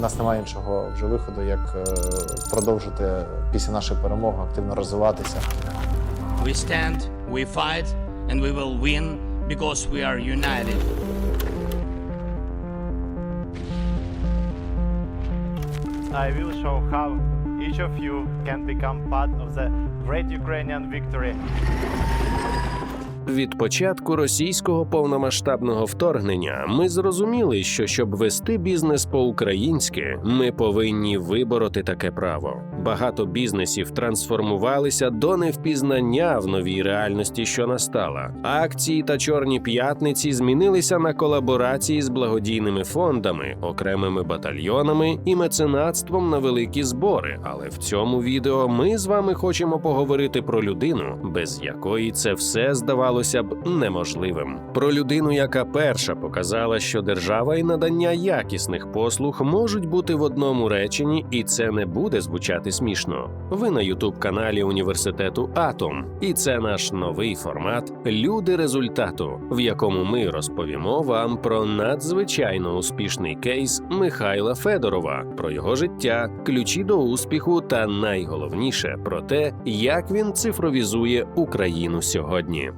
У нас немає іншого вже виходу, як е, продовжити після нашої перемоги активно розвиватися. We stand, we fight, and we will win because we are united. I will show how each of you can become part of the great Ukrainian victory. Від початку російського повномасштабного вторгнення ми зрозуміли, що щоб вести бізнес по-українськи, ми повинні вибороти таке право. Багато бізнесів трансформувалися до невпізнання в новій реальності, що настала. Акції та чорні п'ятниці змінилися на колаборації з благодійними фондами, окремими батальйонами і меценатством на великі збори. Але в цьому відео ми з вами хочемо поговорити про людину, без якої це все здавалося б неможливим. Про людину, яка перша показала, що держава і надання якісних послуг можуть бути в одному реченні, і це не буде звучати смішно. Ви на ютуб каналі університету Атом, і це наш новий формат Люди результату, в якому ми розповімо вам про надзвичайно успішний кейс Михайла Федорова, про його життя, ключі до успіху та найголовніше про те, як він цифровізує Україну сьогодні.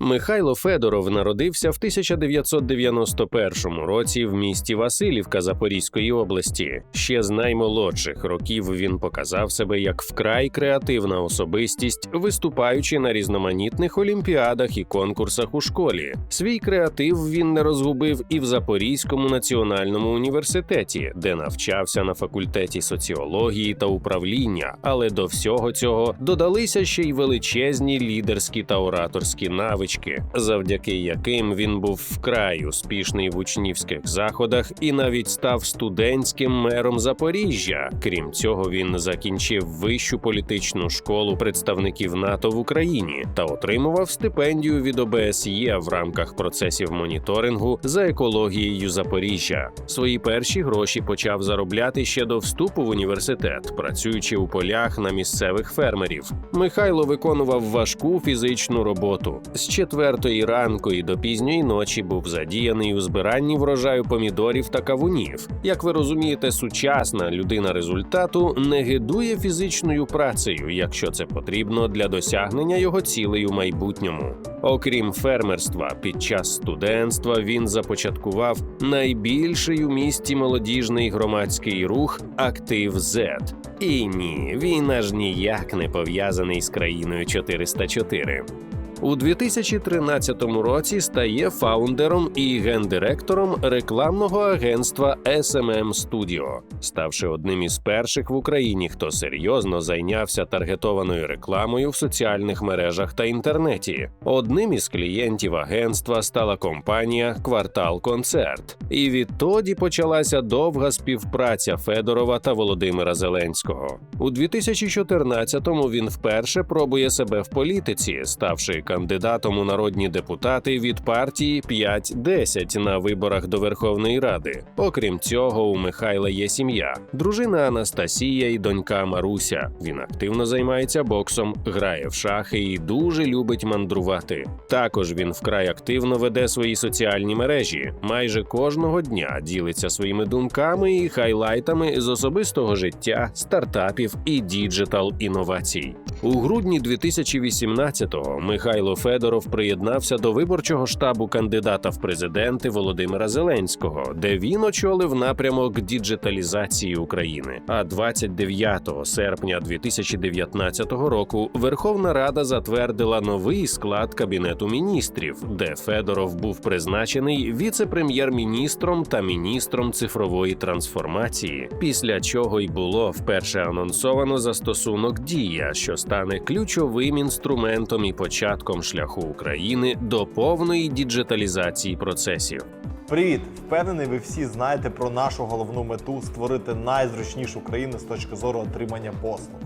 Михайло Федоров народився в 1991 році в місті Васильівка Запорізької області. Ще з наймолодших років він показав себе як вкрай креативна особистість, виступаючи на різноманітних олімпіадах і конкурсах у школі. Свій креатив він не розгубив і в Запорізькому національному університеті, де навчався на факультеті соціології та управління. Але до всього цього додалися ще й величезні лідерські та ораторські навички, завдяки яким він був вкрай успішний в учнівських заходах і навіть став студентським мером Запоріжжя. Крім цього, він закінчив вищу політичну школу представників НАТО в Україні та отримував стипендію від ОБСЄ в рамках процесів моніторингу за екологією Запоріжжя. Свої перші гроші почав заробляти ще до вступу в університет, працюючи у полях на місцевих фермерів. Михайло виконував важку фізичну роботу. З четвертої ранку і до пізньої ночі був задіяний у збиранні врожаю помідорів та кавунів. Як ви розумієте, сучасна людина результату не гидує фізичною працею, якщо це потрібно для досягнення його цілей у майбутньому. Окрім фермерства, під час студентства він започаткував найбільший у місті молодіжний громадський рух Актив Z. І ні, він аж ніяк не пов'язаний з країною 404. У 2013 році стає фаундером і гендиректором рекламного агентства SMM Studio, ставши одним із перших в Україні, хто серйозно зайнявся таргетованою рекламою в соціальних мережах та інтернеті. Одним із клієнтів агентства стала компанія Квартал Концерт. І відтоді почалася довга співпраця Федорова та Володимира Зеленського. У 2014-му він вперше пробує себе в політиці, ставши кандидатом у народні депутати від партії 5-10 на виборах до Верховної Ради. Окрім цього, у Михайла є сім'я, дружина Анастасія і донька Маруся. Він активно займається боксом, грає в шахи і дуже любить мандрувати. Також він вкрай активно веде свої соціальні мережі. Майже кожного дня ділиться своїми думками і хайлайтами з особистого життя, стартапів і діджитал інновацій. У грудні 2018-го Михайло Федоров приєднався до виборчого штабу кандидата в президенти Володимира Зеленського, де він очолив напрямок діджиталізації України. А 29 серпня 2019 року Верховна Рада затвердила новий склад кабінету міністрів, де Федоров був призначений віце-прем'єр-міністром та міністром цифрової трансформації. Після чого й було вперше анонсовано застосунок Дія, що стане ключовим інструментом і початком шляху України до повної діджиталізації процесів. Привіт! Впевнений, ви всі знаєте про нашу головну мету створити найзручнішу країну з точки зору отримання послуг.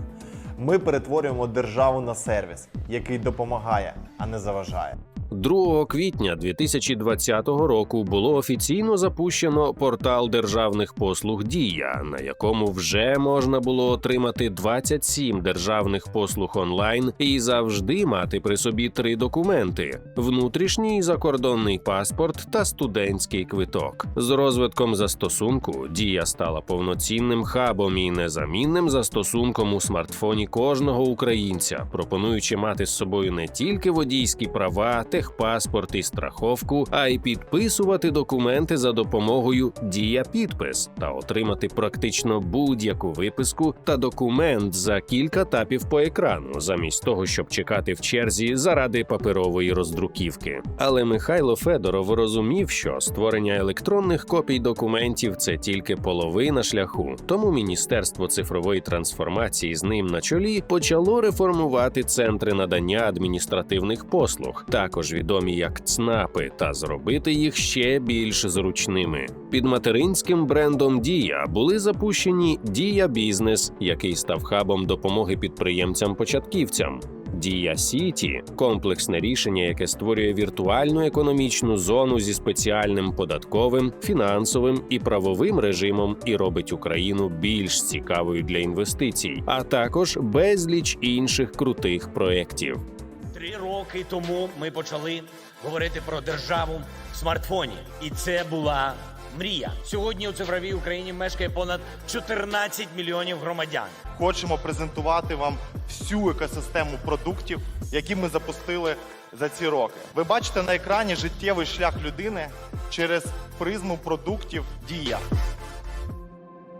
Ми перетворюємо державу на сервіс, який допомагає, а не заважає. 2 квітня 2020 року було офіційно запущено портал державних послуг Дія, на якому вже можна було отримати 27 державних послуг онлайн і завжди мати при собі три документи: внутрішній закордонний паспорт та студентський квиток. З розвитком застосунку Дія стала повноцінним хабом і незамінним застосунком у смартфоні кожного українця, пропонуючи мати з собою не тільки водійські права, техпаспорт і страховку, а й підписувати документи за допомогою Дія підпис та отримати практично будь-яку виписку та документ за кілька тапів по екрану, замість того, щоб чекати в черзі заради паперової роздруківки. Але Михайло Федоров розумів, що створення електронних копій документів це тільки половина шляху. Тому Міністерство цифрової трансформації з ним на чолі почало реформувати центри надання адміністративних послуг, також відомі як ЦНАПи, та зробити їх ще більш зручними. Під материнським брендом Дія були запущені Дія Бізнес, який став хабом допомоги підприємцям-початківцям. Дія Сіті комплексне рішення, яке створює віртуальну економічну зону зі спеціальним податковим, фінансовим і правовим режимом і робить Україну більш цікавою для інвестицій, а також безліч інших крутих проєктів. Роки тому ми почали говорити про державу в смартфоні, і це була мрія. Сьогодні у цифровій Україні мешкає понад 14 мільйонів громадян. хочемо презентувати вам всю екосистему продуктів, які ми запустили за ці роки. Ви бачите на екрані життєвий шлях людини через призму продуктів Дія.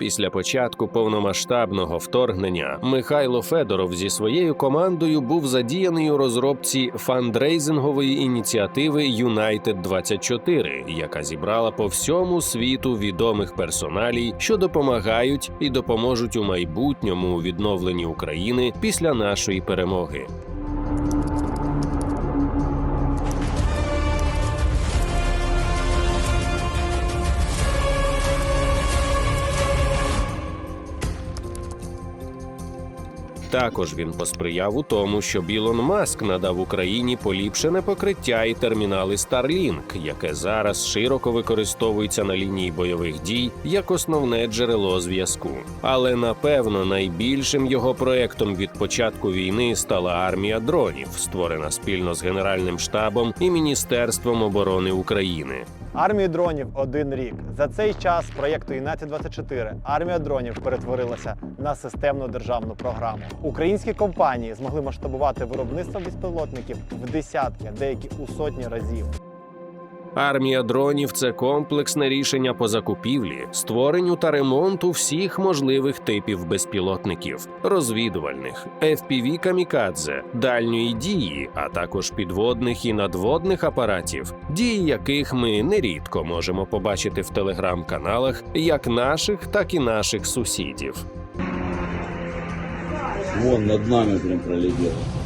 Після початку повномасштабного вторгнення Михайло Федоров зі своєю командою був задіяний у розробці фандрейзингової ініціативи United 24 яка зібрала по всьому світу відомих персоналій, що допомагають і допоможуть у майбутньому у відновленні України після нашої перемоги. Також він посприяв у тому, що Ілон Маск надав Україні поліпшене покриття і термінали Starlink, яке зараз широко використовується на лінії бойових дій як основне джерело зв'язку. Але напевно найбільшим його проектом від початку війни стала армія дронів, створена спільно з Генеральним штабом і Міністерством оборони України. Армії дронів один рік. За цей час проєкту United 24 армія дронів перетворилася на системну державну програму. Українські компанії змогли масштабувати виробництво безпілотників в десятки, деякі у сотні разів. Армія дронів це комплексне рішення по закупівлі, створенню та ремонту всіх можливих типів безпілотників, розвідувальних, FPV камікадзе, дальньої дії, а також підводних і надводних апаратів, дії яких ми нерідко можемо побачити в телеграм-каналах як наших, так і наших сусідів. Вон над нами прям пролетело.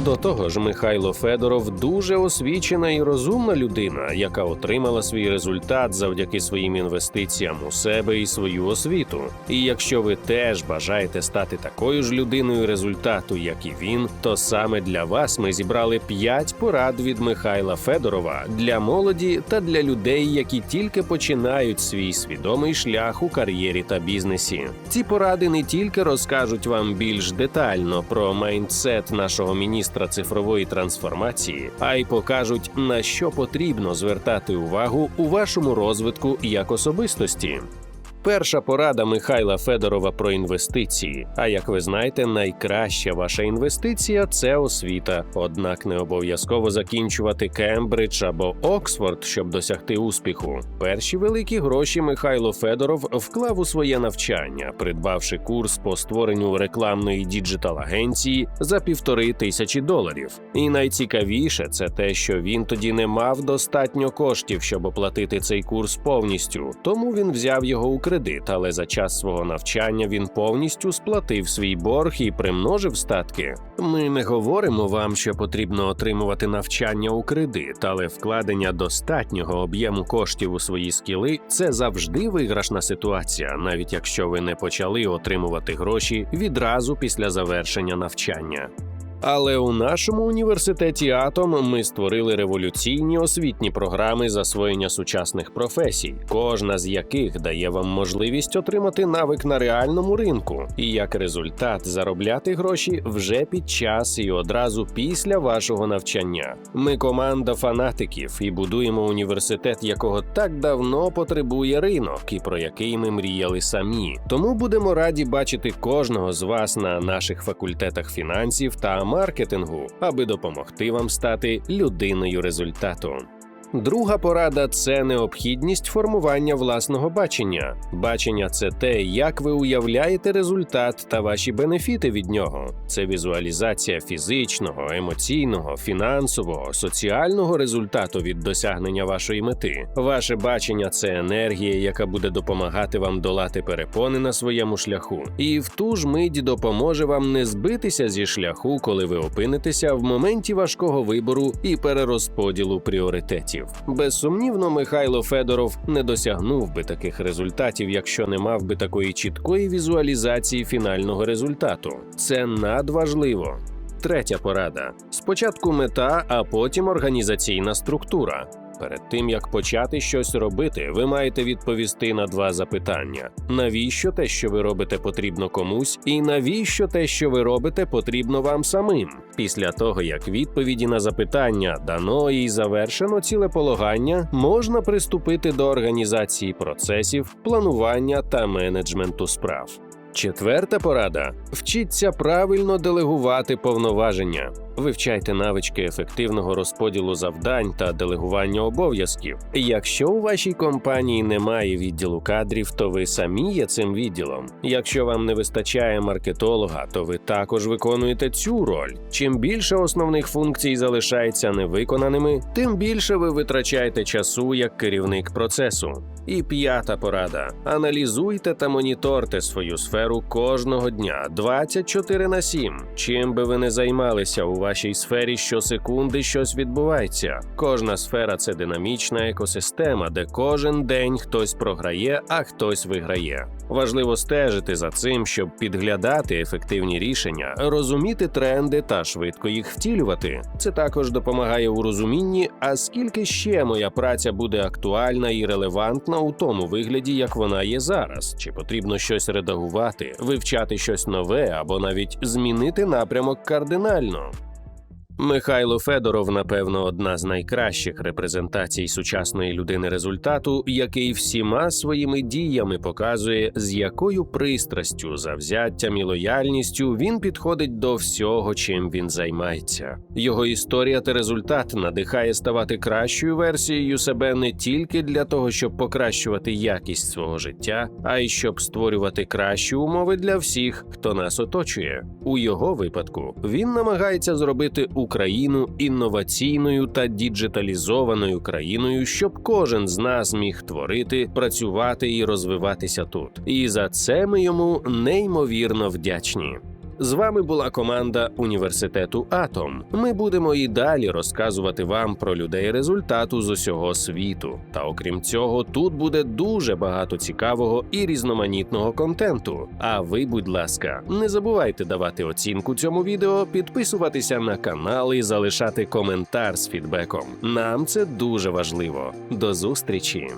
До того ж, Михайло Федоров дуже освічена і розумна людина, яка отримала свій результат завдяки своїм інвестиціям у себе і свою освіту. І якщо ви теж бажаєте стати такою ж людиною результату, як і він, то саме для вас ми зібрали 5 порад від Михайла Федорова для молоді та для людей, які тільки починають свій свідомий шлях у кар'єрі та бізнесі. Ці поради не тільки розкажуть вам більш детально про майндсет нашого міністра цифрової трансформації, а й покажуть на що потрібно звертати увагу у вашому розвитку як особистості. Перша порада Михайла Федорова про інвестиції. А як ви знаєте, найкраща ваша інвестиція це освіта. Однак не обов'язково закінчувати Кембридж або Оксфорд, щоб досягти успіху. Перші великі гроші Михайло Федоров вклав у своє навчання, придбавши курс по створенню рекламної діджитал агенції за півтори тисячі доларів. І найцікавіше це те, що він тоді не мав достатньо коштів, щоб оплатити цей курс повністю. Тому він взяв його у кредит, але за час свого навчання він повністю сплатив свій борг і примножив статки. Ми не говоримо вам, що потрібно отримувати навчання у кредит, але вкладення достатнього об'єму коштів у свої скіли це завжди виграшна ситуація, навіть якщо ви не почали отримувати гроші відразу після завершення навчання. Але у нашому університеті Атом ми створили революційні освітні програми засвоєння сучасних професій, кожна з яких дає вам можливість отримати навик на реальному ринку і як результат заробляти гроші вже під час і одразу після вашого навчання. Ми команда фанатиків і будуємо університет, якого так давно потребує ринок, і про який ми мріяли самі. Тому будемо раді бачити кожного з вас на наших факультетах фінансів та маркетингу, аби допомогти вам стати людиною результату. Друга порада це необхідність формування власного бачення. Бачення це те, як ви уявляєте результат та ваші бенефіти від нього. Це візуалізація фізичного, емоційного, фінансового, соціального результату від досягнення вашої мети. Ваше бачення це енергія, яка буде допомагати вам долати перепони на своєму шляху, і в ту ж мить допоможе вам не збитися зі шляху, коли ви опинитеся в моменті важкого вибору і перерозподілу пріоритетів. Безсумнівно, Михайло Федоров не досягнув би таких результатів, якщо не мав би такої чіткої візуалізації фінального результату. Це надважливо. Третя порада: спочатку мета, а потім організаційна структура. Перед тим як почати щось робити, ви маєте відповісти на два запитання: навіщо те, що ви робите, потрібно комусь, і навіщо те, що ви робите, потрібно вам самим. Після того, як відповіді на запитання дано і завершено цілеполагання, можна приступити до організації процесів, планування та менеджменту справ. Четверта порада: вчіться правильно делегувати повноваження. Вивчайте навички ефективного розподілу завдань та делегування обов'язків. Якщо у вашій компанії немає відділу кадрів, то ви самі є цим відділом. Якщо вам не вистачає маркетолога, то ви також виконуєте цю роль. Чим більше основних функцій залишається невиконаними, тим більше ви витрачаєте часу як керівник процесу. І п'ята порада: аналізуйте та моніторте свою сферу кожного дня 24 на 7. Чим би ви не займалися у вашій сфері щосекунди щось відбувається. Кожна сфера це динамічна екосистема, де кожен день хтось програє, а хтось виграє. Важливо стежити за цим, щоб підглядати ефективні рішення, розуміти тренди та швидко їх втілювати. Це також допомагає у розумінні, а скільки ще моя праця буде актуальна і релевантна у тому вигляді, як вона є зараз, чи потрібно щось редагувати, вивчати щось нове або навіть змінити напрямок кардинально. Михайло Федоров, напевно, одна з найкращих репрезентацій сучасної людини результату, який всіма своїми діями показує, з якою пристрастю, завзяттям і лояльністю він підходить до всього, чим він займається. Його історія та результат надихає ставати кращою версією себе не тільки для того, щоб покращувати якість свого життя, а й щоб створювати кращі умови для всіх, хто нас оточує. У його випадку він намагається зробити Україну інноваційною та діджиталізованою країною, щоб кожен з нас міг творити, працювати і розвиватися тут. І за це ми йому неймовірно вдячні. З вами була команда університету Атом. Ми будемо і далі розказувати вам про людей результату з усього світу. Та окрім цього, тут буде дуже багато цікавого і різноманітного контенту. А ви, будь ласка, не забувайте давати оцінку цьому відео, підписуватися на канал і залишати коментар з фідбеком. Нам це дуже важливо. До зустрічі!